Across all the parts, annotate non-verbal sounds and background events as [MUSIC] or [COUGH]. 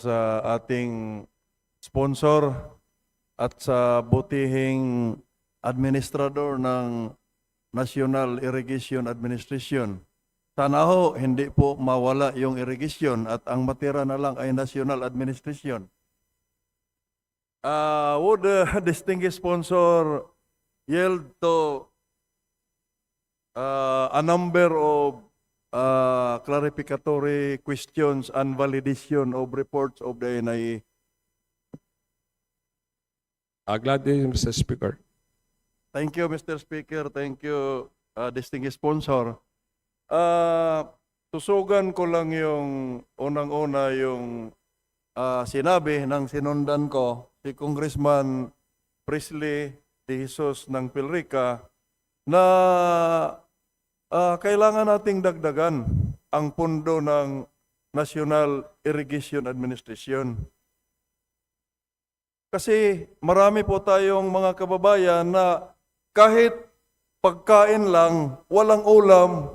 sa ating sponsor at sa butihing administrador ng National Irrigation Administration. Sana ho, hindi po mawala yung irrigation at ang matira na lang ay National Administration. Uh, would [LAUGHS] the distinguished sponsor yield to uh, a number of uh, clarificatory questions and validation of reports of the NIA? Uh, gladly, Mr. Speaker. Thank you, Mr. Speaker. Thank you, uh, distinguished sponsor. Uh, tusugan ko lang yung unang-una yung uh, sinabi ng sinundan ko, si Congressman Presley de Jesus ng Pilrica, na uh, kailangan nating dagdagan ang pundo ng National Irrigation Administration. Kasi marami po tayong mga kababayan na kahit pagkain lang, walang ulam,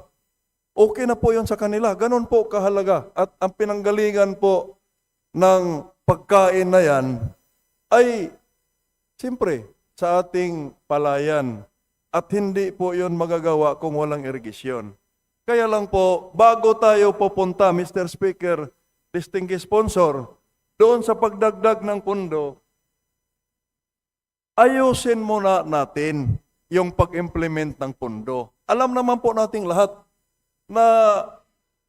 okay na po yun sa kanila. Ganon po kahalaga. At ang pinanggalingan po ng pagkain na yan ay siyempre sa ating palayan. At hindi po yun magagawa kung walang irigasyon. Kaya lang po, bago tayo pupunta, Mr. Speaker, distinguished sponsor, doon sa pagdagdag ng pundo, ayusin muna natin yung pag-implement ng pundo. Alam naman po nating lahat na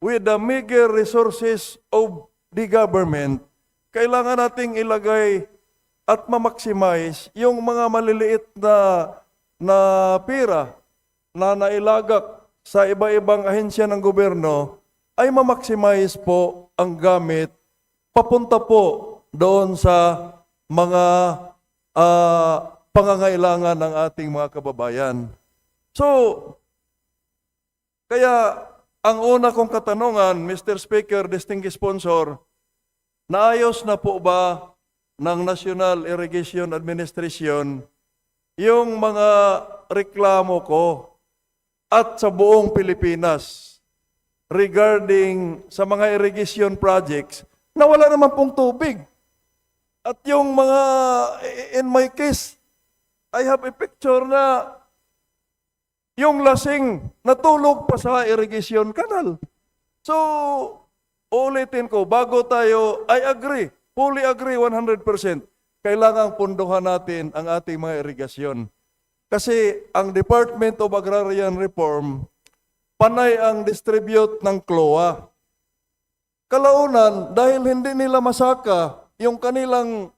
with the meager resources of the government, kailangan nating ilagay at ma-maximize yung mga maliliit na na pira na nailagak sa iba-ibang ahensya ng gobyerno ay ma-maximize po ang gamit papunta po doon sa mga ah, pangangailangan ng ating mga kababayan. So, kaya ang una kong katanungan, Mr. Speaker, distinguished sponsor, naayos na po ba ng National Irrigation Administration yung mga reklamo ko at sa buong Pilipinas regarding sa mga irrigation projects na wala naman pong tubig. At yung mga, in my case, I have a picture na yung lasing natulog pa sa irrigation canal. So, ulitin ko, bago tayo, I agree, fully agree 100%, kailangang punduhan natin ang ating mga irigasyon. Kasi ang Department of Agrarian Reform, panay ang distribute ng CLOA. Kalaunan, dahil hindi nila masaka yung kanilang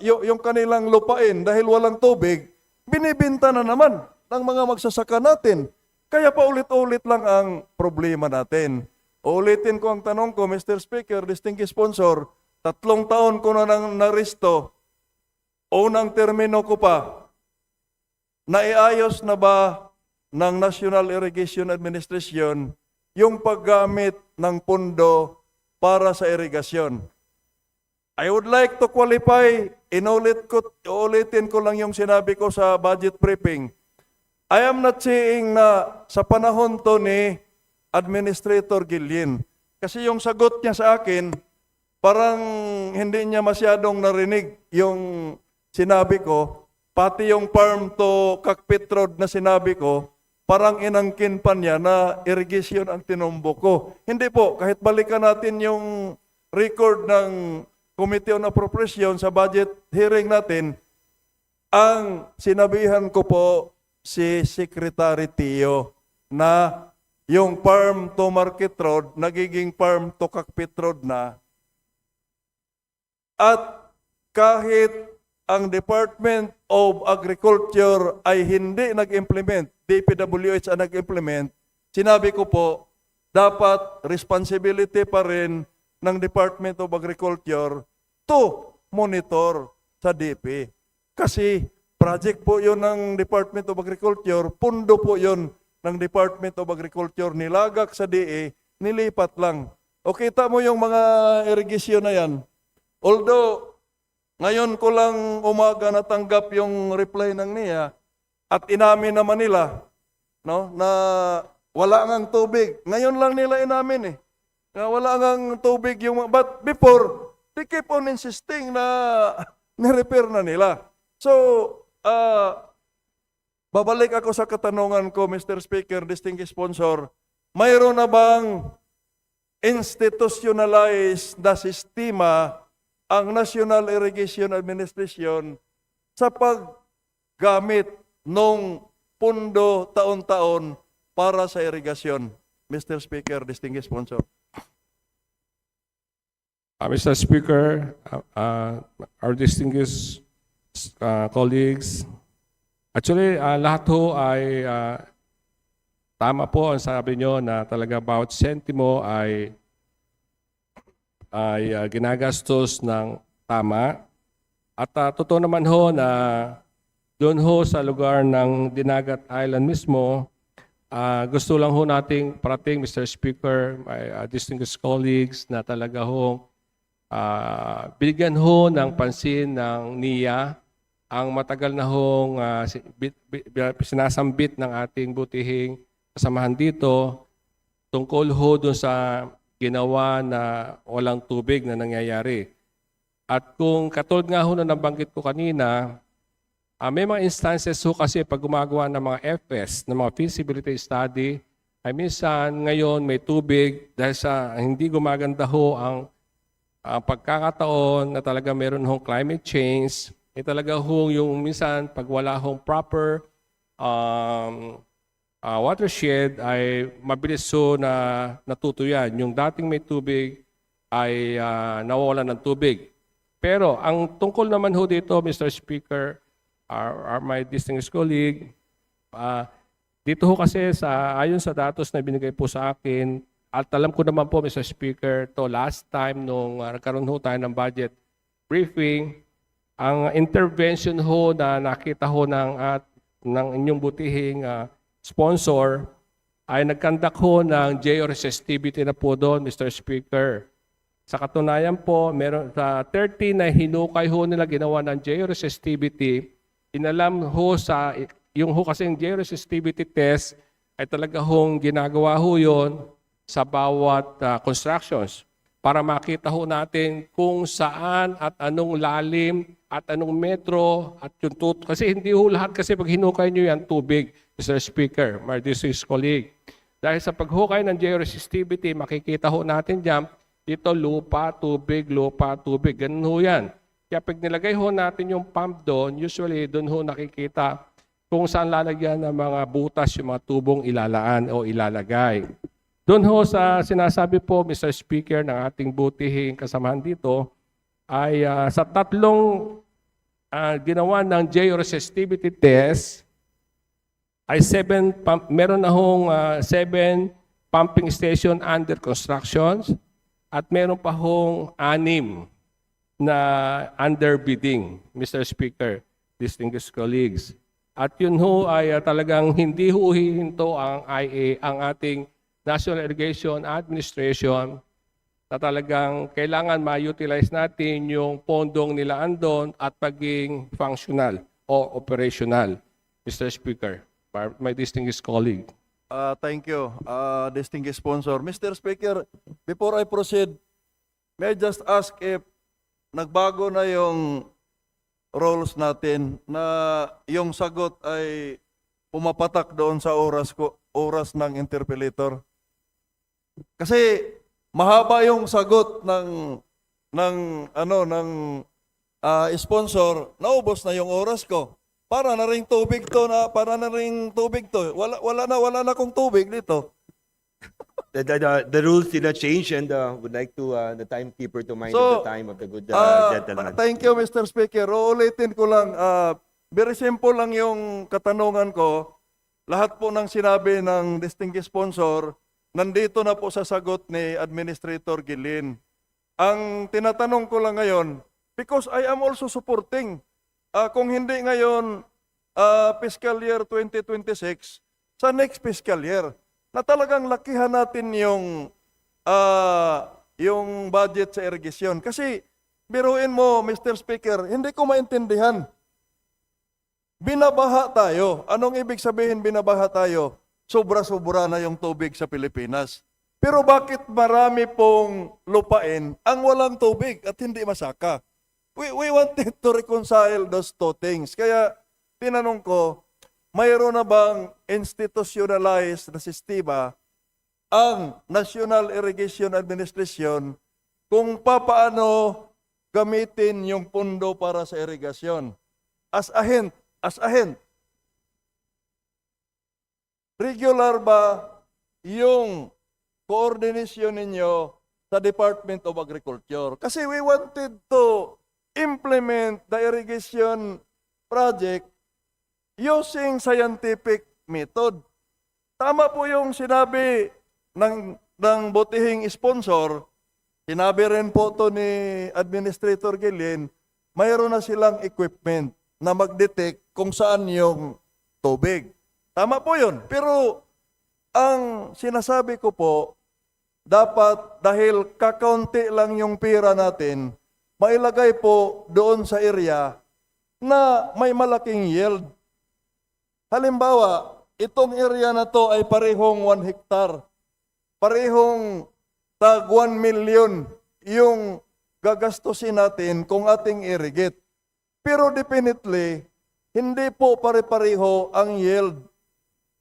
yung, yung kanilang lupain dahil walang tubig, binibinta na naman ng mga magsasaka natin. Kaya paulit-ulit lang ang problema natin. Ulitin ko ang tanong ko, Mr. Speaker, distinguished sponsor, tatlong taon ko na nang naristo, unang termino ko pa, naiayos na ba ng National Irrigation Administration yung paggamit ng pundo para sa irigasyon? I would like to qualify, inulit ko, ulitin ko lang yung sinabi ko sa budget briefing. I am not saying na sa panahon to ni Administrator Gillian. Kasi yung sagot niya sa akin, parang hindi niya masyadong narinig yung sinabi ko. Pati yung farm to Cockpit Road na sinabi ko, parang inangkin pa niya na irrigation ang tinumbo ko. Hindi po, kahit balikan natin yung record ng Committee on Appropriation sa budget hearing natin, ang sinabihan ko po si Secretary Tio na yung farm to Market Road, nagiging farm to Cockpit Road na. At kahit ang Department of Agriculture ay hindi nag-implement, DPWH ang nag-implement, sinabi ko po, dapat responsibility pa rin ng Department of Agriculture to monitor sa DP. Kasi project po yon ng Department of Agriculture, pundo po yon ng Department of Agriculture, nilagak sa DA, nilipat lang. O kita mo yung mga irrigation na yan. Although, ngayon ko lang umaga natanggap yung reply ng NIA at inamin naman nila no, na wala ngang tubig. Ngayon lang nila inamin eh. Nga wala ngang tubig yung but before they keep on insisting na [LAUGHS] ni-repair na nila. So, ah babalik ako sa katanungan ko, Mr. Speaker, distinguished sponsor, mayroon na bang institutionalized na sistema ang National Irrigation Administration sa paggamit ng pundo taon-taon para sa irigasyon? Mr. Speaker, distinguished sponsor. Uh, Mr. Speaker, uh, uh, our distinguished uh, colleagues, actually, uh, lahat ho ay uh, tama po ang sabi nyo na talaga bawat sentimo ay ay uh, ginagastos ng tama. At uh, totoo naman ho na doon ho sa lugar ng Dinagat Island mismo, ah, gusto lang ho nating parating, Mr. Speaker, my uh, distinguished colleagues, na talaga ho Ah, bigyan ho ng pansin ng NIA ang matagal na hong bi- sinasambit ng ating butihing kasamahan dito tungkol ho dun sa ginawa na walang tubig na nangyayari. At kung katulad nga ho na nabanggit ko kanina, ah, may mga instances ho kasi pag gumagawa ng mga FS, ng mga feasibility study, ay minsan ngayon may tubig dahil sa hindi gumaganda ho ang ang pagkakataon na talaga meron hong climate change, eh talaga hong yung minsan pag wala hong proper um, ah, watershed ay mabilis ho na natutuyan. Yung dating may tubig ay ah, nawawalan ng tubig. Pero ang tungkol naman ho dito, Mr. Speaker, our, my distinguished colleague, ah, dito ho kasi sa ayon sa datos na binigay po sa akin, at alam ko naman po, Mr. Speaker, to last time nung uh, nagkaroon ho tayo ng budget briefing, ang intervention ho na nakita ho ng, at, ng inyong butihing uh, sponsor ay nagkandak ho ng georesistivity na po doon, Mr. Speaker. Sa katunayan po, meron sa 30 na hinukay ho nila ginawa ng georesistivity, inalam ho sa, yung ho kasing georesistivity test ay talaga hong ginagawa ho yun sa bawat ah, constructions para makita ho natin kung saan at anong lalim at anong metro at yung tut kasi hindi ho lahat kasi pag hinukay nyo yan tubig, Mr. Speaker, my distinguished colleague. Dahil sa paghukay ng georesistivity, makikita ho natin dyan, dito lupa, tubig, lupa, tubig. Ganun ho yan. Kaya pag nilagay ho natin yung pump doon, usually doon ho nakikita kung saan lalagyan ng mga butas yung mga tubong ilalaan o ilalagay. Doon ho sa sinasabi po, Mr. Speaker, ng ating butihing kasamahan dito, ay ah, sa tatlong ah, ginawa ng georesistivity test, ay seven, pump, meron na hong ah, seven pumping station under construction at meron pa hong anim na under bidding, Mr. Speaker, distinguished colleagues. At yun ho ay ah, talagang hindi ho hihinto ang IA, ang ating National Irrigation Administration na talagang kailangan ma-utilize natin yung pondong nila andon at paging functional o operational. Mr. Speaker, my- distinguished colleague. Uh, thank you, uh, distinguished sponsor. Mr. Speaker, before I proceed, may I just ask if nagbago na yung roles natin na yung sagot ay pumapatak doon sa oras ko oras ng interpellator. Kasi mahaba yung sagot ng ng ano ng ah, sponsor, naubos na yung oras ko. Para na ring tubig to na para na ring tubig to. Wala wala na wala na kong tubig dito. The, the, the, the rules did not change and uh, would like to uh, the timekeeper to mind So, the time of the good Ah, uh, gentleman. thank you Mr. Speaker. Uulitin ko lang ah, very simple lang yung katanungan ko. Lahat po ng sinabi ng distinguished sponsor nandito na po sa sagot ni Administrator Gilin. Ang tinatanong ko lang ngayon, because I am also supporting, ah, kung hindi ngayon ah, fiscal year 2026, sa next fiscal year, na talagang lakihan natin yung ah, yung budget sa irrigation. Kasi biruin mo, Mr. Speaker, hindi ko maintindihan. Binabaha tayo. Anong ibig sabihin binabaha tayo? Sobra-sobra na yung tubig sa Pilipinas. Pero bakit marami pong lupain ang walang tubig at hindi masaka? We, we wanted to reconcile those two things. Kaya tinanong ko, mayroon na bang institutionalized na sistema ang National Irrigation Administration kung papaano gamitin yung pundo para sa irigasyon? As a hint, as a hint, regular ba yung coordination ninyo sa Department of Agriculture? Kasi we wanted to implement the irrigation project using scientific method. Tama po yung sinabi ng, ng butihing sponsor, sinabi rin po to ni Administrator Gillian, mayroon na silang equipment na mag-detect kung saan yung tubig. Tama po yun. Pero ang sinasabi ko po, dapat dahil kakaunti lang yung pira natin, mailagay po doon sa area na may malaking yield. Halimbawa, itong area na to ay parehong 1 hektar. Parehong tag 1 million yung gagastusin natin kung ating irrigate. Pero definitely, hindi po pare-pareho ang yield.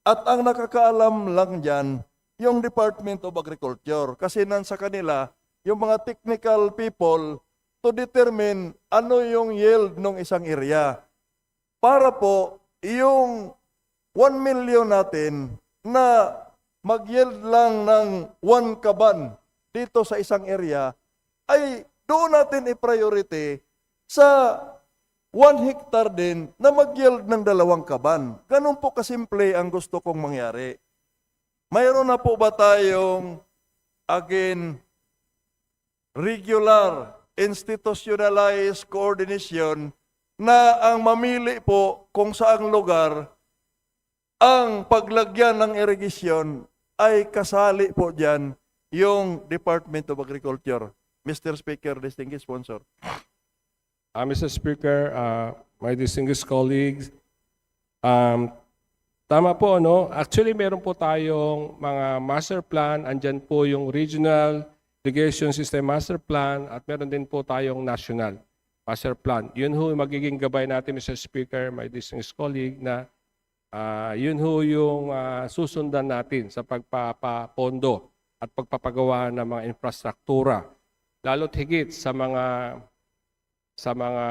At ang nakakaalam lang dyan, yung Department of Agriculture. Kasi nansa kanila, yung mga technical people to determine ano yung yield ng isang area. Para po, yung 1 million natin na mag-yield lang ng 1 kaban dito sa isang area, ay doon natin i-priority sa 1 hectare din na mag-yield ng dalawang kaban. Ganun po kasimple ang gusto kong mangyari. Mayroon na po ba tayong, again, regular, institutionalized coordination na ang mamili po kung saang lugar ang paglagyan ng irigasyon ay kasali po dyan yung Department of Agriculture. Mr. Speaker, distinguished sponsor. Uh, Mr. Speaker, uh, my distinguished colleagues, um, tama po, no? Actually, meron po tayong mga master plan. Andyan po yung Regional Irrigation System Master Plan at meron din po tayong National Master Plan. Yun ho magiging gabay natin, Mr. Speaker, my distinguished colleague, na ah, yun ho yung ah, susundan natin sa pagpapapondo at pagpapagawa ng mga infrastruktura. Lalo't higit sa mga sa mga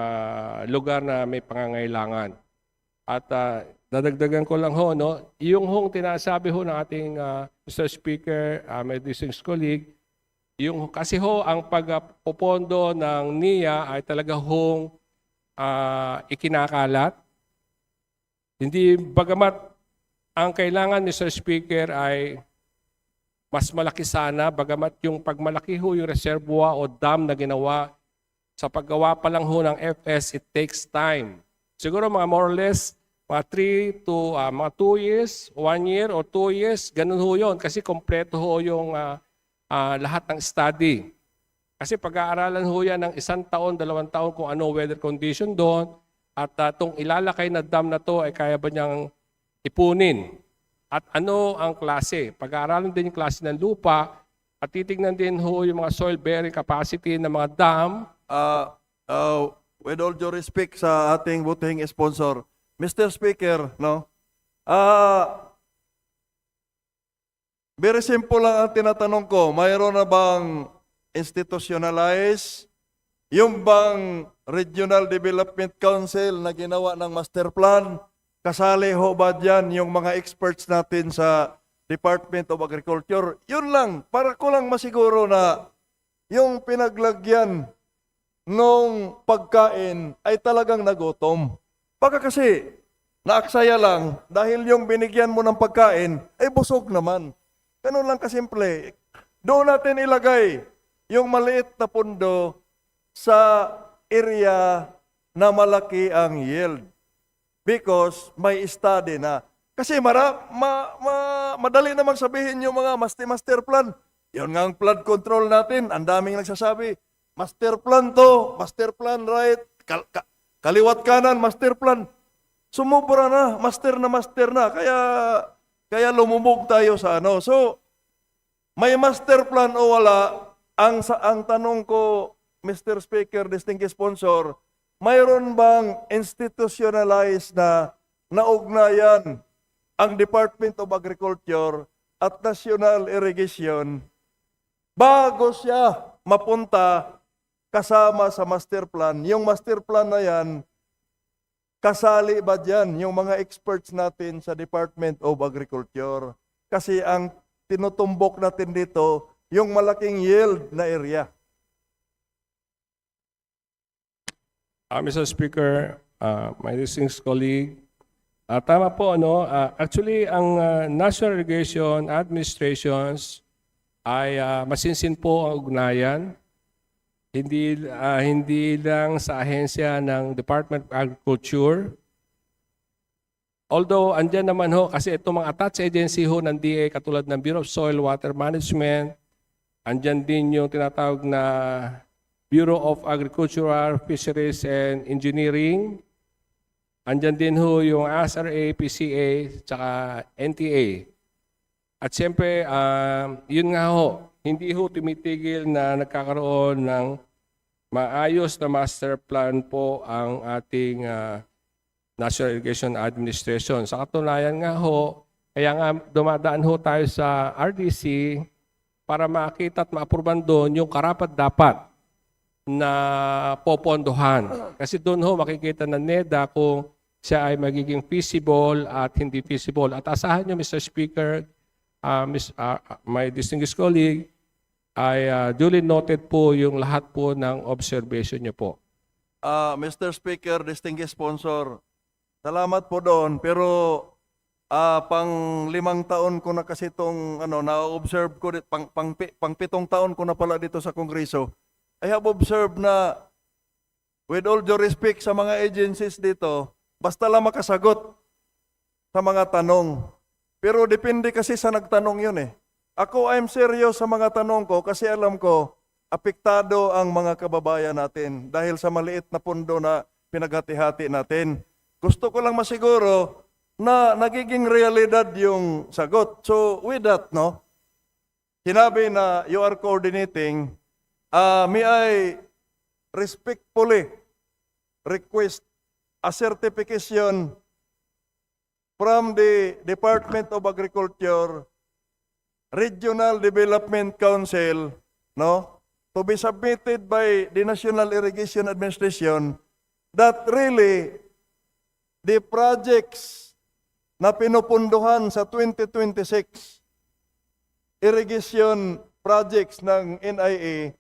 lugar na may pangangailangan. At ah, dadagdagan ko lang ho, no, yung hong tinasabi ho ng ating ah, Mr. Speaker, uh, my distinguished colleague, yung kasi ho ang pagpopondo ng NIA ay talaga hong ah, ikinakalat. Hindi bagamat ang kailangan Mr. Speaker ay mas malaki sana, bagamat yung pagmalaki ho yung reservoir o dam na ginawa sa paggawa pa lang ho ng FS, it takes time. Siguro mga more or less, mga 3 to ah, mga 2 years, 1 year or 2 years, ganun ho yun. Kasi kompleto ho yung ah, ah, lahat ng study. Kasi pag-aaralan ho yan ng isang taon, dalawang taon kung ano weather condition doon at ah, itong ilalakay na dam na to ay kaya ba niyang ipunin. At ano ang klase? Pag-aaralan din yung klase ng lupa at titignan din ho yung mga soil bearing capacity ng mga dam Uh, uh, with all due respect sa ating butihing sponsor, Mr. Speaker, no? Ah, very simple lang ang tinatanong ko. Mayroon na bang institutionalized yung bang Regional Development Council na ginawa ng master plan? Kasali ho ba dyan yung mga experts natin sa Department of Agriculture? Yun lang, para ko lang masiguro na yung pinaglagyan nung pagkain ay talagang nagutom. Baka kasi naaksaya lang dahil yung binigyan mo ng pagkain ay busog naman. Ganun lang kasimple. Doon natin ilagay yung maliit na pundo sa area na malaki ang yield. Because may study na. Kasi mara, ma, ma, madali namang sabihin yung mga master, master plan. Yun nga ang flood control natin. Ang daming nagsasabi, master plan to, master plan right, kal- ka- kaliwat kanan, master plan. Sumubra na, master na master na. Kaya, kaya lumubog tayo sa ano. So, May master plan o wala? Ang, sa, ang tanong ko, Mr. Speaker, distinguished sponsor, mayroon bang institutionalized na naugnayan ang Department of Agriculture at National Irrigation bago siya mapunta kasama sa master plan? Yung master plan na yan, kasali ba dyan yung mga experts natin sa Department of Agriculture? Kasi ang tinutumbok natin dito, yung malaking yield na area. Uh, Mr. Speaker, uh, my distinguished colleague, ah, tama po, ano, ah, actually, ang ah, National Irrigation Administrations ay ah, masinsin po ang ugnayan. Hindi, ah, hindi lang sa ahensya ng Department of Agriculture. Although, andyan naman ho, kasi itong mga attached agency ho ng DA, katulad ng Bureau of Soil Water Management, andyan din yung tinatawag na Bureau of Agricultural, Fisheries and Engineering. Andyan din ho yung SRA, PCA, tsaka NTA. At siyempre, um, yun nga ho, hindi ho tumitigil na nagkakaroon ng maayos na master plan po ang ating ah, National Irrigation Administration. Sa katunayan nga ho, kaya nga dumadaan ho tayo sa RDC para makita at maapruban doon yung karapat dapat na popondohan. Kasi doon ho makikita ng NEDA kung siya ay magiging feasible at hindi feasible. At asahan nyo, Mr. Speaker, uh, Miss, uh, my distinguished colleague, ay uh, duly noted po yung lahat po ng observation nyo po. Ah, Mr. Speaker, distinguished sponsor, salamat po doon. Pero ah, pang limang taon ko na kasi itong ano, na-observe ko, pang, pang, pang pitong taon ko na pala dito sa Kongreso. I have observed na with all due respect sa mga agencies dito, basta lang makasagot sa mga tanong. Pero depende kasi sa nagtanong yun eh. Ako, I'm serious sa mga tanong ko kasi alam ko, apektado ang mga kababayan natin dahil sa maliit na pundo na pinaghati-hati natin. Gusto ko lang masiguro na nagiging realidad yung sagot. So with that, no, sinabi na you are coordinating, uh, may I respectfully request a certification from the Department of Agriculture, Regional Development Council, no, to be submitted by the National Irrigation Administration that really the projects na pinupunduhan sa 2026 irrigation projects ng NIA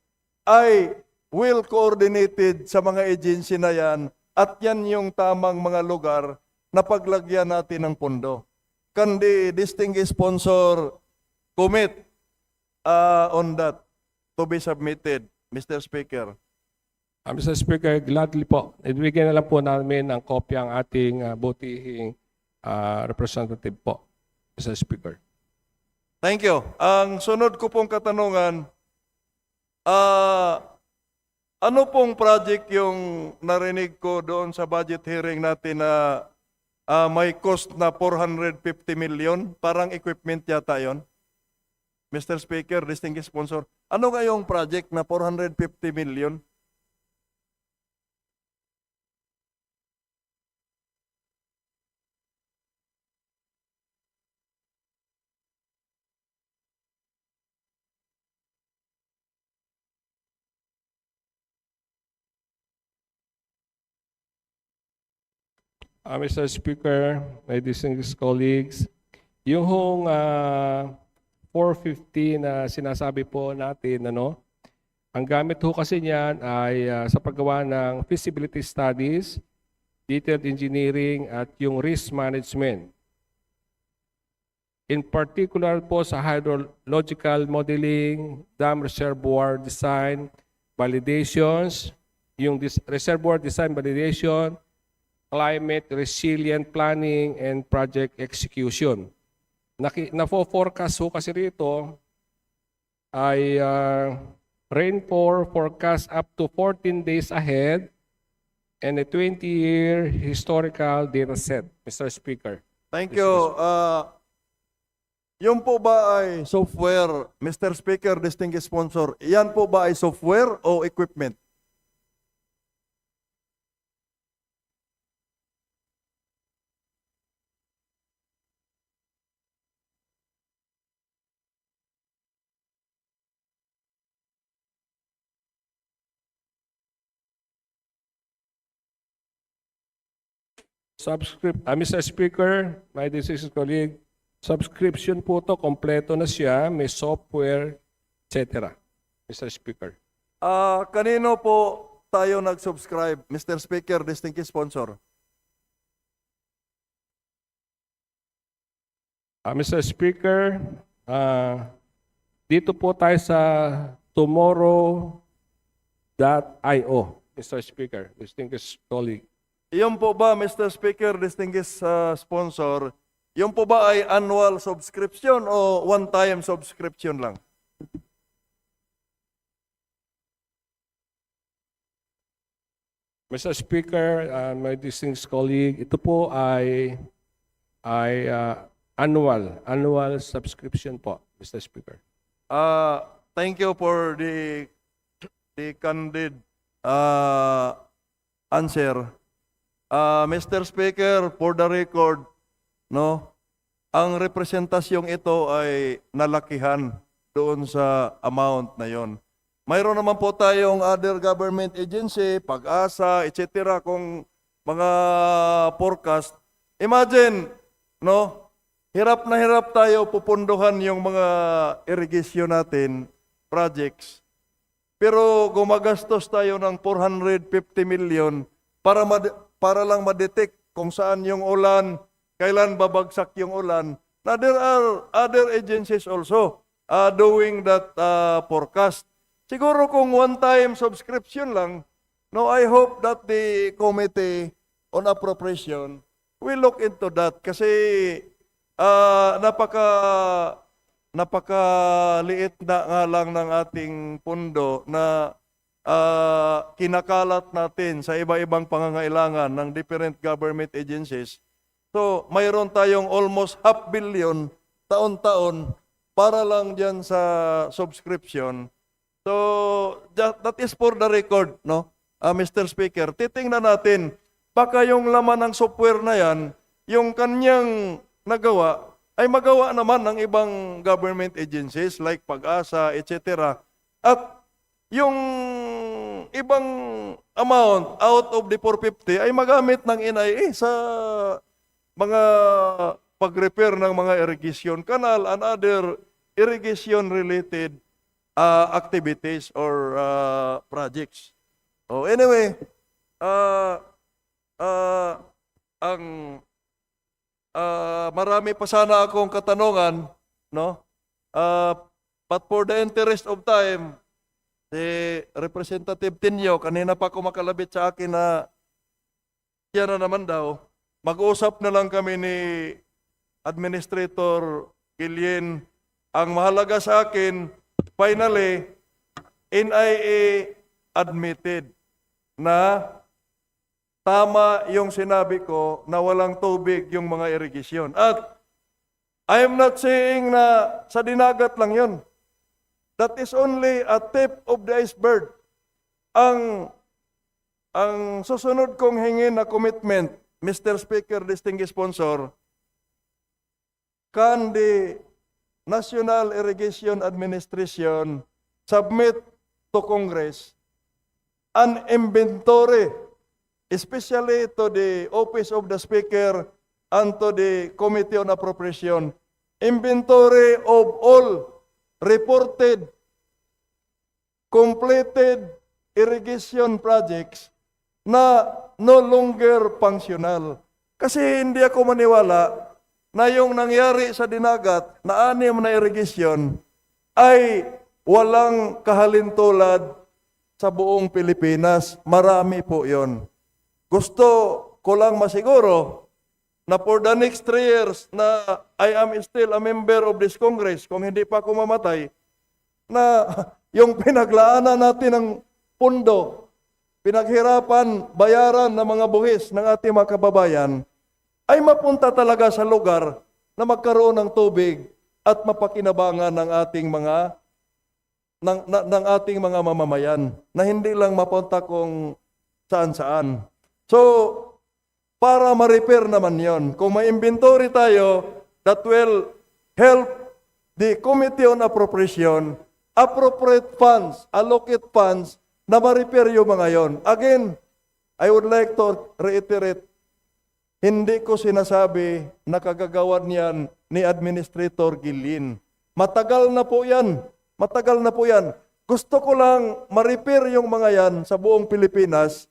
ay well coordinated sa mga agency na yan at yan yung tamang mga lugar na paglagyan natin ng pondo. The distinguished sponsor commit uh, on that to be submitted, Mr. Speaker? Uh, Mr. Speaker, gladly po, ibigyan na lang po namin ng kopya ang ating uh, butihing uh, representative po, Mr. Speaker. Thank you. Ang sunod ko pong katanungan, ah, ano pong project yung narinig ko doon sa budget hearing natin na ah, may cost na 450 million? Parang equipment yata yon. Mr. Speaker, distinguished sponsor, ano nga yung project na 450 million? Uh, Mr. Speaker, my distinguished colleagues, yung hong ah, 450 na sinasabi po natin, ano, ang gamit ho kasi niyan ay ah, sa paggawa ng feasibility studies, detailed engineering at yung risk management. In particular po sa hydrological modeling, dam reservoir design, validations, yung reservoir design validation, climate resilient planning and project execution. Nafo-forecast ho kasi rito ay uh, rainfall forecast up to 14 days ahead and a 20-year historical data set, Mr. Speaker. Thank you. Uh, Yung po ba ay software, Mr. Speaker, distinguished sponsor, yan po ba ay software o equipment? Subscript, ah, Mr. Speaker, my distinguished colleague, subscription po to, kompleto na siya, may software, etc. Mr. Speaker. Ah, kanino po tayo nag-subscribe, Mr. Speaker, distinguished sponsor? Ah, Mr. Speaker, ah, dito po tayo sa tomorrow.io, Mr. Speaker, distinguished colleague. Yung po ba, Mr. Speaker, distinguished ah, sponsor, yung po ba ay annual subscription o one-time subscription lang? Mr. Speaker, uh, my distinguished colleague, ito po ay ay uh, annual, annual subscription po, Mr. Speaker. Uh, thank you for the the candid uh, answer. Uh, Mr. Speaker, for the record, no, ang representasyong ito ay nalakihan doon sa amount na yon. Mayroon naman po tayong other government agency, pag-asa, etc. kung mga forecast. Imagine, no, hirap na hirap tayo pupunduhan yung mga irrigation natin, projects. Pero gumagastos tayo ng 450 million para para lang ma-detect kung saan yung ulan, kailan babagsak yung ulan. Na there are other agencies also uh, doing that uh, forecast. Siguro kung one-time subscription lang, no, I hope that the committee on appropriation will look into that kasi ah, napaka napakaliit na nga lang ng ating pundo na ah, kinakalat natin sa iba-ibang pangangailangan ng different government agencies. So, mayroon tayong almost half billion taon-taon para lang dyan sa subscription. So, that, that is for the record, no? Ah, Mr. Speaker, titingnan natin, baka yung laman ng software na yan, yung kanyang nagawa, ay magawa naman ng ibang government agencies like Pag-asa, etc. At yung ibang amount out of the 450 ay magamit ng NIA sa mga pag-repair ng mga irrigation canal and other irrigation related uh, activities or uh, projects. Oh, anyway, uh, uh, ang uh, marami pa sana akong katanungan, no? Uh, but for the interest of time, si Representative Tinyo, kanina pa ako makalabit sa akin na siya na naman daw, mag-usap na lang kami ni Administrator Gillian. Ang mahalaga sa akin, finally, NIA admitted na tama yung sinabi ko na walang tubig yung mga irrigation. At I am not saying na sa dinagat lang yun. That is only a tip of the iceberg. Ang ang susunod kong hingin na commitment, Mr. Speaker, distinguished sponsor, can the National Irrigation Administration submit to Congress an inventory, especially to the Office of the Speaker and to the Committee on Appropriation, inventory of all reported completed irrigation projects na no longer functional. Kasi hindi ako maniwala na yung nangyari sa dinagat na anim na irrigation ay walang kahalintulad sa buong Pilipinas. Marami po yon. Gusto ko lang masiguro na for the next three years na I am still a member of this Congress, kung hindi pa ako mamatay, na [LAUGHS] yung pinaglaanan natin ng pundo, pinaghirapan, bayaran ng mga buhis ng ating mga kababayan, ay mapunta talaga sa lugar na magkaroon ng tubig at mapakinabangan ng ating mga ng, na- ng ating mga mamamayan na hindi lang mapunta kung saan-saan. So, para ma-repair naman yon. Kung may inventory tayo that will help the Committee on Appropriation appropriate funds, allocate funds na ma-repair yung mga yon. Again, I would like to reiterate, hindi ko sinasabi na kagagawan yan ni Administrator Gilin. Matagal na po yan. Matagal na po yan. Gusto ko lang ma-repair yung mga yan sa buong Pilipinas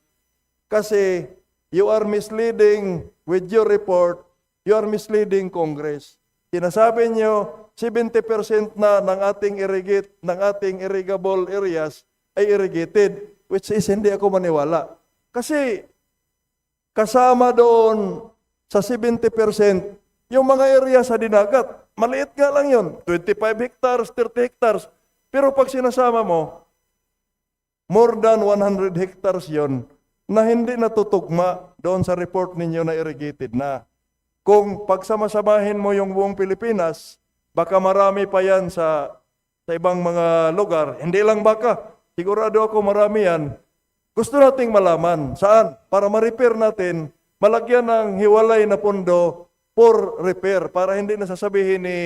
kasi you are misleading with your report, you are misleading Congress. Sinasabi nyo, 70% na ng ating irrigate, ng ating irrigable areas ay irrigated, which is hindi ako maniwala. Kasi kasama doon sa 70% yung mga area sa dinagat. Maliit nga lang yun. 25 hectares, 30 hectares. Pero pag sinasama mo, more than 100 hectares yon na hindi natutugma doon sa report ninyo na irrigated na. Kung pagsama-samahin mo yung buong Pilipinas, baka marami pa yan sa, sa ibang mga lugar. Hindi lang baka. Sigurado ako marami yan. Gusto nating malaman saan para ma-repair natin, malagyan ng hiwalay na pondo for repair para hindi nasasabihin ni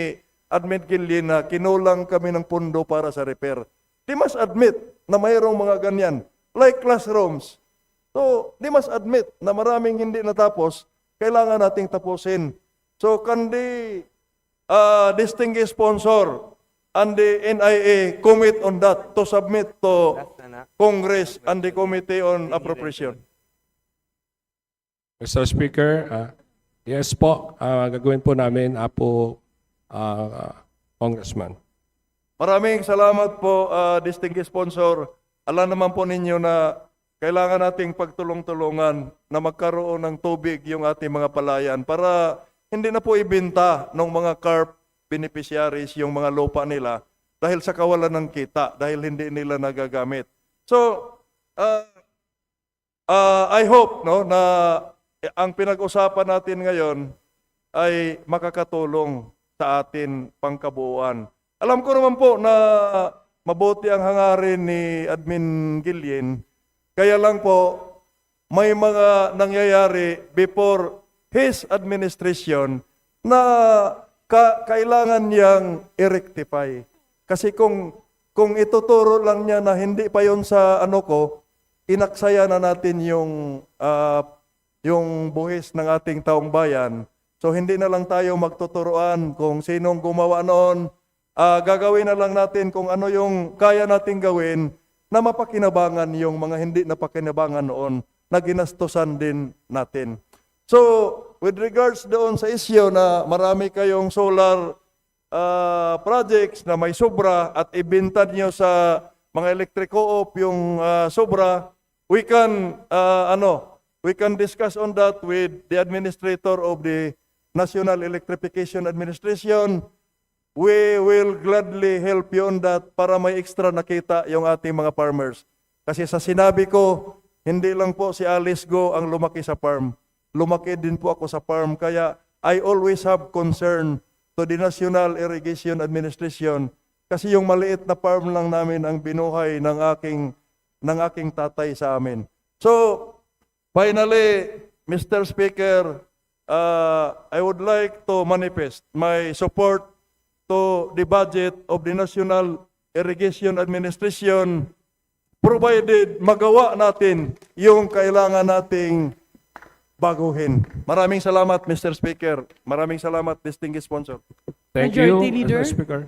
Admin Gillian na kinulang kami ng pondo para sa repair. They must admit na mayroong mga ganyan, like classrooms. So, they must admit na maraming hindi natapos, kailangan nating tapusin. So, can the uh, distinguished sponsor and the NIA commit on that to submit to Congress and the Committee on Appropriation? Mr. Speaker, ah, yes po, ah, gagawin po namin, Apo ah, Congressman. Maraming salamat po, uh, distinguished sponsor. Alam naman po ninyo na kailangan nating pagtulong-tulungan na magkaroon ng tubig yung ating mga palayan para hindi na po ibenta ng mga carp beneficiaries yung mga lupa nila dahil sa kawalan ng kita, dahil hindi nila nagagamit. So, uh, uh, I hope no, na ang pinag-usapan natin ngayon ay makakatulong sa atin pangkabuuan. Alam ko naman po na mabuti ang hangarin ni Admin Gillian. Kaya lang po, may mga nangyayari before his administration na ka- kailangan niyang i-rectify. Kasi kung kung ituturo lang niya na hindi pa yon sa ano ko, inaksaya na natin yung ah, yung buhis ng ating taong bayan. So hindi na lang tayo magtuturoan kung sinong gumawa noon. Ah, gagawin na lang natin kung ano yung kaya nating gawin na mapakinabangan yung mga hindi napakinabangan noon na ginastusan din natin. So, with regards doon sa issue na marami kayong solar ah, projects na may sobra at ibenta nyo sa mga electric co-op yung ah, sobra, we can ah, ano, we can discuss on that with the administrator of the National Electrification Administration. We will gladly help you on that para may extra nakita yung ating mga farmers. Kasi sa sinabi ko, hindi lang po si Alice Go ang lumaki sa farm. Lumaki din po ako sa farm. Kaya I always have concern to the National Irrigation Administration kasi yung maliit na farm lang namin ang binuhay ng aking ng aking tatay sa amin. So, finally, Mr. Speaker, uh, I would like to manifest my support to the budget of the National Irrigation Administration provided magawa natin yung kailangan nating baguhin. Maraming salamat, Mr. Speaker. Maraming salamat, distinguished sponsor. Thank Majority you, Leader. Mr. Speaker.